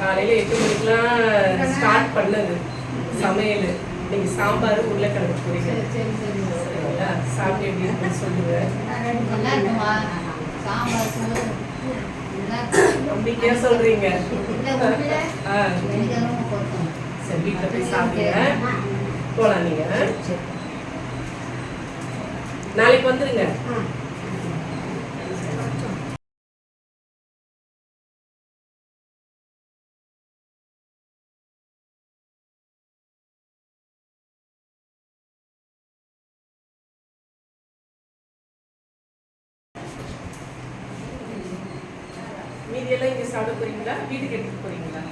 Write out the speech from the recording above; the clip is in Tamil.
காலையில எட்டு மணிக்கெல்லாம் ஸ்டார்ட் பண்ணது. சமையல். இன்னைக்கு சாம்பார் உருளைக்கிழங்கு பொரியல். சரி சரி சரி. சரிங்களா? சாப்பிட்டு எப்படி இருக்குன்னு சொல்லுங்க. நல்லா இருக்குமா சாம்பார் சோறு. நல்லா இருக்கு. நம்பிக்கையா சொல்றீங்க. இல்ல, உண்மையிலே. ஆ. சரி வீட்டில் போய் சாப்பிடுங்க. போலாம் நீங்க. நாளைக்கு வந்துருங்க. மீதியெல்லாம் இங்கே சாப்பிட போறீங்களா? வீட்டுக்கு எடுத்துட்டு போறீங்களா?